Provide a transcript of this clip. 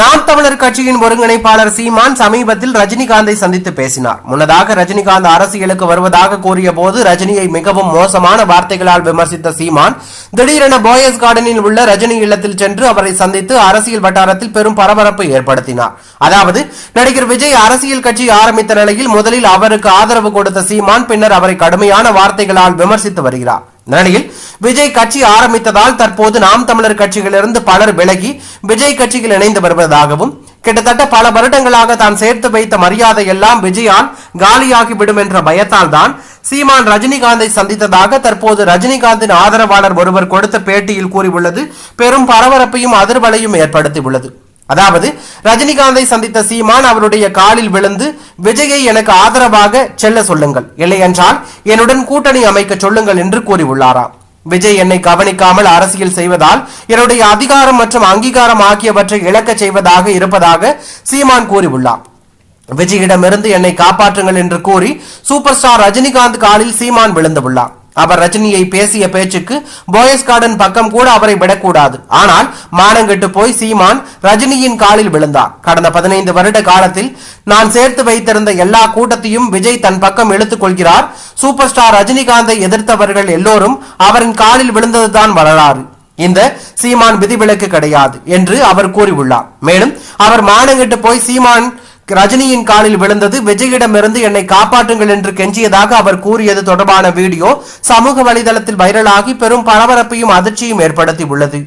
நாம் தமிழர் கட்சியின் ஒருங்கிணைப்பாளர் சீமான் சமீபத்தில் ரஜினிகாந்தை சந்தித்து பேசினார். முன்னதாக ரஜினிகாந்த் அரசியலுக்கு வருவதாக கூறிய போது ரஜினியை மிகவும் மோசமான வார்த்தைகளால் விமர்சித்த சீமான் திடீரென போயஸ் கார்டனில் உள்ள ரஜினி இல்லத்தில் சென்று அவரை சந்தித்து அரசியல் வட்டாரத்தில் பெரும் பரபரப்பு ஏற்படுத்தினார். அதாவது நடிகர் விஜய் அரசியல் கட்சி ஆரம்பித்த நிலையில் முதலில் அவருக்கு ஆதரவு கொடுத்த சீமான் பின்னர் அவரை கடுமையான வார்த்தைகளால் விமர்சித்து வருகிறார். நிலையில் விஜய் கட்சி ஆரம்பித்ததால் தற்போது நாம் தமிழர் கட்சியிலிருந்து பலர் விலகி விஜய் கட்சியில் இணைந்து வருவதாகவும் கிட்டத்தட்ட பல வருடங்களாக தான் சேர்த்து வைத்த மரியாதை எல்லாம் விஜயால் காலியாகிவிடும் என்ற பயத்தால் தான் சீமான் ரஜினிகாந்தை சந்தித்ததாக தற்போது ரஜினிகாந்தின் ஆதரவாளர் ஒருவர் கொடுத்த பேட்டியில் கூறியுள்ளது. பெரும் பரபரப்பையும் அதிர்வலையும் ஏற்படுத்தியுள்ளது. அதாவது ரஜினிகாந்தை சந்தித்த சீமான் அவருடைய காலில் விழுந்து விஜயை எனக்கு ஆதரவாக செல்ல சொல்லுங்கள். இல்லையென்றால் என்னுடன் கூட்டணி அமைக்க சொல்லுங்கள் என்று கூறியுள்ளாராம். விஜய் என்னை கவனிக்காமல் அரசியல் செய்வதால் என்னுடைய அதிகாரம் மற்றும் அங்கீகாரம் ஆகியவற்றை இழக்கச் செய்வதாக இருப்பதாக சீமான் கூறியுள்ளார். விஜயிடமிருந்து என்னை காப்பாற்றுங்கள் என்று கூறி சூப்பர் ஸ்டார் ரஜினிகாந்த் காலில் சீமான் விழுந்துள்ளார் அவர் ரஜினியை பேசிய பேச்சுக்கு போயஸ் கார்டன் பக்கம் கூட அவரை விடக்கூடாது. ஆனால் மானங்கெட்டு போய் சீமான் ரஜினியின் காலில் விழுந்தார். கடந்த பதினைந்து வருட காலத்தில் நான் சேர்த்து வைத்திருந்த எல்லா கூட்டத்தையும் விஜய் தன் பக்கம் இழுத்துக் கொள்கிறார். சூப்பர் ஸ்டார் ரஜினிகாந்தை எதிர்த்தவர்கள் எல்லோரும் அவரின் காலில் விழுந்ததுதான் வரலாறு. இந்த சீமான் விதிவிலக்கு கிடையாது என்று அவர் கூறியுள்ளார். மேலும் அவர் மானங்கெட்டு போய் சீமான் ரஜினியின் காலில் விழுந்தது. விஜயிடமிருந்து என்னை காப்பாற்றுங்கள் என்று கெஞ்சியதாக அவர் கூறியது தொடர்பான வீடியோ சமூக வலைதளத்தில் வைரலாகி பெரும் பரபரப்பையும் அதிர்ச்சியும் ஏற்படுத்தி உள்ளது